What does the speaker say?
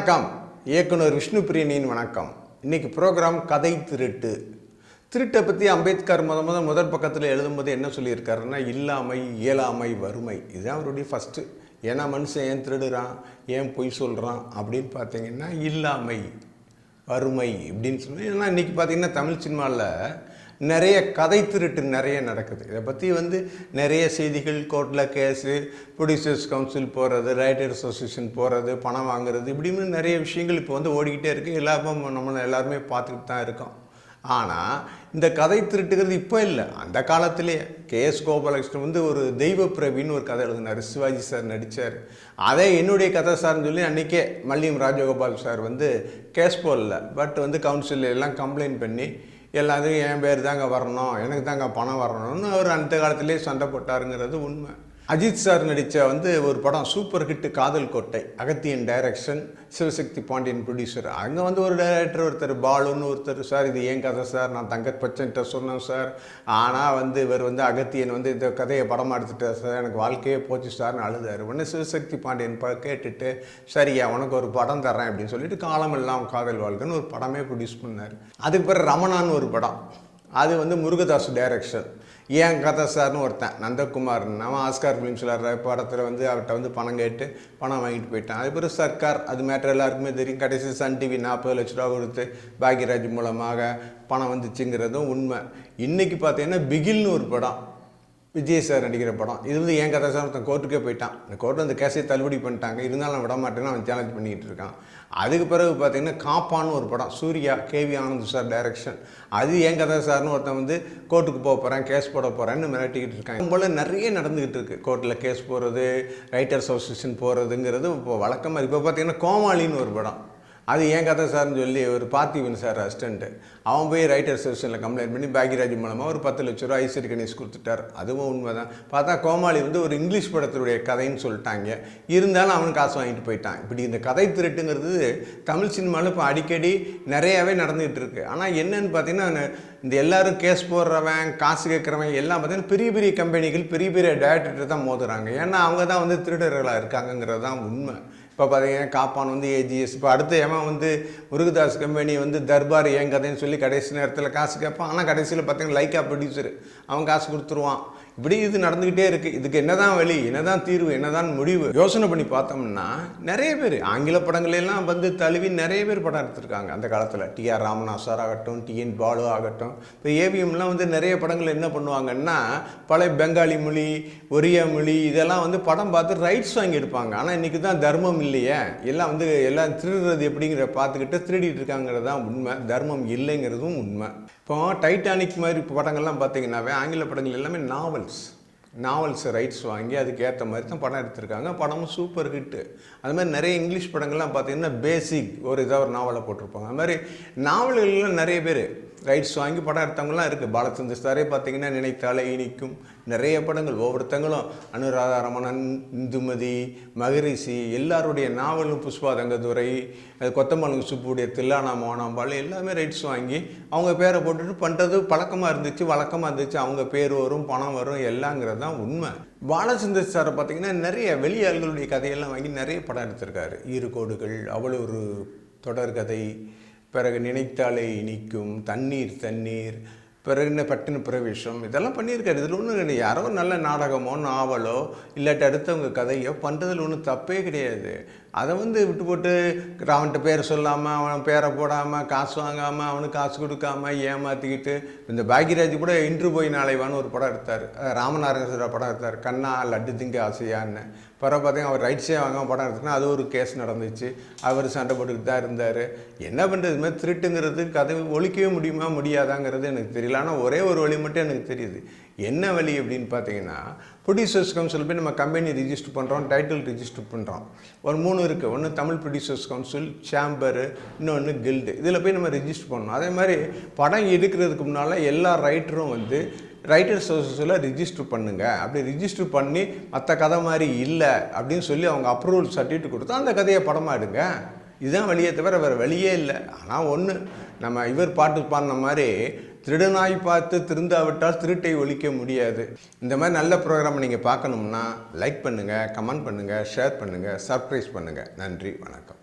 வணக்கம். இயக்குனர் விஷ்ணு பிரியனின் வணக்கம். இன்னைக்கு ப்ரோக்ராம் கதை திருட்டு. திருட்டை பற்றி அம்பேத்கர் முத முத முதல் பக்கத்தில் எழுதும்போது என்ன சொல்லியிருக்காருன்னா இல்லாமை இயலாமை வறுமை. இதுதான் அவருடைய ஃபஸ்ட்டு ஏன்னா மனுஷன் ஏன் திருடுறான்? ஏன் பொய் சொல்கிறான் அப்படின்னு பார்த்தீங்கன்னா இல்லாமை வறுமை இப்படின்னு சொல்லி ஏன்னா இன்றைக்கி பார்த்தீங்கன்னா தமிழ் சினிமாவில் நிறைய கதை திருட்டு நிறைய நடக்குது. இதை பற்றி வந்து நிறைய செய்திகள் கோர்ட்டில் கேஸு ப்ரொடியூசர்ஸ் கவுன்சில் போகிறது ரைட்டர் அசோசியேஷன் போகிறது பணம் வாங்குறது இப்படின்னு நிறைய விஷயங்கள் இப்போ வந்து ஓடிக்கிட்டே இருக்குது எல்லாரும் நம்ம எல்லாருமே பார்த்துக்கிட்டு தான் இருக்கோம். ஆனால் இந்த கதை திருட்டுகிறது இப்போ இல்லை. அந்த காலத்திலே கே. எஸ். கோபாலகிருஷ்ணன் வந்து ஒரு தெய்வ பிரவின்னு ஒரு கதை எழுதினார். சிவாஜி சார் நடித்தார் அதே என்னுடைய கதை சார்னு சொல்லி அன்றைக்கே மல்லியம் ராஜகோபால் சார் வந்து கேஸ் போடல. பட் வந்து கவுன்சில் எல்லாம் கம்ப்ளைண்ட் பண்ணி எல்லாத்துக்கும் என் பேர் தாங்க வரணும் எனக்கு தாங்க பணம் வரணும்னு அவர் அந்த காலத்திலே சண்டை போட்டாருங்கிறது உண்மை. அஜித் சார் நடித்த வந்து ஒரு படம் super hit Kadhal Kottai Agathiyan direction Sivasakthi Pandian producer அங்கே வந்து ஒரு டைரக்டர் ஒருத்தர் பாலுன்னு ஒருத்தர் சார் இது ஏன் கதை சார்? நான் தங்கத் பச்சன்கிட்ட சொன்னேன் சார். ஆனால் வந்து இவர் வந்து அகத்தியன் வந்து இந்த கதையை படமாக எடுத்துட்டார் சார். எனக்கு வாழ்க்கையே போச்சு சார்னு அழுதார். உடனே சிவசக்தி பாண்டியன் ப கேட்டுட்டு சரியா உனக்கு ஒரு படம் தர்றேன் அப்படின்னு சொல்லிட்டு காலமெல்லாம் காதல் வாழ்க்கைன்னு ஒரு படமே ப்ரொடியூஸ் பண்ணார். அதுக்கு பிறகு ரமணான்னு ஒரு படம். அது வந்து முருகதாஸ் டைரக்ஷன் ஏன் கதை சார்னு ஒருத்தன் நந்தகுமார் அவன் ஆஸ்கார் ஃபிலிம்ஸில் படத்தில் வந்து அவர்கிட்ட வந்து பணம் கேட்டு பணம் வாங்கிட்டு போயிட்டான். அது பிறகு சர்க்கார் அது மேட்டர் எல்லாருக்குமே தெரியும். கடைசி சன் டிவி நாற்பது லட்ச ரூபா கொடுத்து பாக்யராஜ் மூலமாக பணம் வந்துச்சுங்கிறதும் உண்மை. இன்றைக்கி பார்த்தீங்கன்னா பிகில்னு ஒரு படம். விஜய் சார் நடிக்கிற படம். இது வந்து என் கதை சார் ஒருத்தன் கோர்ட்டுக்கே போயிட்டான். இந்த கோர்ட்டில் அந்த கேஸை தள்ளுபடி பண்ணிட்டாங்க. இருந்தாலும் நான் விட மாட்டேன்னு அவன் சேலஞ்ச் பண்ணிக்கிட்டு இருக்கான். அதுக்கு பிறகு பார்த்தீங்கன்னா காப்பான்னு ஒரு படம். Suriya K V Anand sir direction அது என் கதை சார்னு ஒருத்தன் வந்து கோர்ட்டுக்கு போக போகிறேன் கேஸ் போட போகிறேன்னு மிரட்டிக்கிட்டு இருக்காங்க. போல் நிறைய நடந்துக்கிட்டு இருக்குது கோர்ட்டில் கேஸ் போகிறது ரைட்டர்ஸ் அசோசியேஷன் போகிறதுங்கிறது இப்போ வழக்கமாக இப்போ பார்த்தீங்கன்னா கோமாளின்னு ஒரு படம். அது ஏன் கதை சார்னு சொல்லி ஒரு பார்த்திபன் சார் அசிஸ்டண்ட்டு அவன் போய் ரைட்டர் செஷனில் கம்ப்ளைண்ட் பண்ணி பாக்யராஜ் மூலமாக ஒரு பத்து லட்ச ரூபா ஐஸ்வரி கணேஷ் கொடுத்துட்டார். அதுவும் உண்மை தான் பார்த்தா கோமாளி வந்து ஒரு இங்கிலீஷ் படத்தினுடைய கதைன்னு சொல்லிட்டாங்க. இருந்தாலும் அவன் காசு வாங்கிட்டு போயிட்டான். இப்படி இந்த கதை திருட்டுங்கிறது தமிழ் சினிமாவில் இப்போ அடிக்கடி நிறையாவே நடந்துகிட்டு இருக்குது ஆனால் என்னன்னு பார்த்தீங்கன்னா இந்த எல்லாரும் கேஸ் போடுறவன் காசு கேட்குறவன் எல்லாம் பார்த்தீங்கன்னா பெரிய பெரிய கம்பெனிகள் பெரிய பெரிய டேரக்டர் தான் மோதுறாங்க. ஏன்னா அவங்க தான் வந்து திருடர்களாக இருக்காங்கங்கிறது தான் உண்மை. இப்போ பார்த்தீங்கன்னா காப்பான் வந்து ஏஜிஎஸ் இப்போ அடுத்து ஏமா வந்து முருகதாஸ் கம்பெனி வந்து தர்பார் ஏன் கதைன்னு சொல்லி கடைசி நேரத்தில் காசு கேட்பான். ஆனால் கடைசியில் பார்த்தீங்கன்னா லைக்கா ப்ரொடியூசர் அவன் காசு கொடுத்துருவான். இப்படி இது நடந்துக்கிட்டே இருக்குது இதுக்கு என்னதான் வழி என்னதான் தீர்வு என்னதான் முடிவு? யோசனை பண்ணி பார்த்தோம்னா நிறைய பேர் ஆங்கில படங்களெல்லாம் வந்து தழுவி நிறைய பேர் படம் எடுத்திருக்காங்க. அந்த காலத்தில் டிஆர் ராமநாத் சார் ஆகட்டும் டிஎன் பாலு ஆகட்டும் இப்போ ஏவிஎம்லாம் வந்து நிறைய படங்கள் என்ன பண்ணுவாங்கன்னா பழைய பெங்காலி மொழி ஒரியா மொழி இதெல்லாம் வந்து படம் பார்த்து ரைட்ஸ் வாங்கி எடுப்பாங்க. ஆனால் இன்றைக்கி தான் தர்மம் இல்லையே. எல்லாம் வந்து எல்லாம் திருடுறது எப்படிங்கிற பார்த்துக்கிட்டு திருடிட்டு இருக்காங்கிறது தான் உண்மை. தர்மம் இல்லைங்கிறதும் உண்மை. இப்போ டைட்டானிக் மாதிரி படங்கள்லாம் பார்த்தீங்கன்னாவே ஆங்கில படங்கள் எல்லாமே நாவல் நாவல்ஸ் நாவல்ஸ் ரைட்ஸ் வாங்கி அதுக்கு ஏற்ற மாதிரி தான் படம் எடுத்திருக்காங்க. படமும் சூப்பர் ஹிட்டு அது மாதிரி நிறைய இங்கிலீஷ் படங்கள்லாம் பார்த்தீங்கன்னா பேசிக் ஒரு இதாக ஒரு நாவலை போட்டிருப்பாங்க. அது மாதிரி நாவல்கள்லாம் நிறைய பேர் ரைட்ஸ் வாங்கி படம் எடுத்தவங்களாம் இருக்குது பாலச்சந்தர் சாரே பார்த்தீங்கன்னா நினைத்தாலே இனிக்கும். நிறைய படங்கள் ஒவ்வொருத்தங்களும் அனுராதா ரமணன் இந்துமதி மகரிஷி எல்லாருடைய நாவலும் புஷ்பா தங்கதுரை அது சுப்புடைய தில்லானா மோனாம்பாள் எல்லாமே ரைட்ஸ் வாங்கி அவங்க பேரை போட்டுட்டு பண்ணுறது பழக்கமாக இருந்துச்சு வழக்கமாக இருந்துச்சு. அவங்க பேர் வரும் பணம் வரும் எல்லாங்கிறது தான் உண்மை. பாலச்சந்தர் சாரை பார்த்தீங்கன்னா நிறைய வெளியாள்களுடைய கதையெல்லாம் வாங்கி நிறைய படம் எடுத்திருக்காரு. ஈறுகோடுகள் அவ்வளோ ஒரு தொடர்கதை பிறகு நினைத்தாலே இனிக்கும் தண்ணீர் தண்ணீர் பிறகு என்ன பட்டின பிரவேசம்? இதெல்லாம் பண்ணியிருக்காரு. இதில் ஒன்றும் யாரோ நல்ல நாடகமோ நாவலோ இல்லாட்டி அடுத்தவங்க கதையோ பண்ணுறதுல ஒன்றும் தப்பே கிடையாது. அதை வந்து விட்டு போட்டு அவன்கிட்ட பேர் சொல்லாமல் அவன் பேரை போடாமல் காசு வாங்காமல் அவனுக்கு காசு கொடுக்காம ஏமாற்றிக்கிட்டு இந்த பாக்யராஜ் கூட இன்று போய் நாளைவான்னு ஒரு படம் எடுத்தார். ராமநாராயண படம் எடுத்தார். கண்ணா லட்டு திங்க ஆசையான்னு. பிறகு பார்த்தீங்கன்னா அவர் ரைட்ஸே வாங்காமல் படம் எடுத்துனா அது ஒரு கேஸ் நடந்துச்சு. அவர் சண்டை போட்டுக்கிட்டு தான் இருந்தார். என்ன பண்ணுறது திருட்டுங்கிறது கதை ஒழிக்கவே முடியுமா முடியாதாங்கிறது எனக்கு தெரியல. ஆனால் ஒரே ஒரு வழி மட்டும் எனக்கு தெரியுது. என்ன வழி அப்படின்னு பார்த்தீங்கன்னா ப்ரொடியூசர்ஸ் கவுன்சில் போய் நம்ம கம்பெனி ரிஜிஸ்டர் பண்ணுறோம் டைட்டில் ரிஜிஸ்டர் பண்ணுறோம் ஒரு மூணு இருக்குது ஒன்று தமிழ் ப்ரொடியூசர்ஸ் கவுன்சில் சேம்பரு இன்னொன்று கில்டு இதில் போய் நம்ம ரிஜிஸ்டர் பண்ணணும். அதே மாதிரி படம் எடுக்கிறதுக்கு முன்னால் எல்லா ரைட்டரும் வந்து ரைட்டர் சோர்ஸஸில் ரிஜிஸ்டர் பண்ணுங்கள் அப்படி ரிஜிஸ்டர் பண்ணி மற்ற கதை மாதிரி இல்லை அப்படின்னு சொல்லி அவங்க அப்ரூவல் சர்டிஃபிகேட் கொடுத்தா அந்த கதையை படமாக எடுங்க. இதுதான் வழியே தவிர வேறு வழியே இல்லை. ஆனால் ஒன்று நம்ம இவர் பாட்டு பாடின மாதிரி திருடனாய் பார்த்து திருந்தாவிட்டால் திருட்டை ஒழிக்க முடியாது. இந்த மாதிரி நல்ல ப்ரோக்ராம் நீங்கள் பார்க்கணும்னா லைக் பண்ணுங்கள் கமெண்ட் பண்ணுங்கள் ஷேர் பண்ணுங்கள் சர்ப்ரைஸ் பண்ணுங்கள் நன்றி வணக்கம்.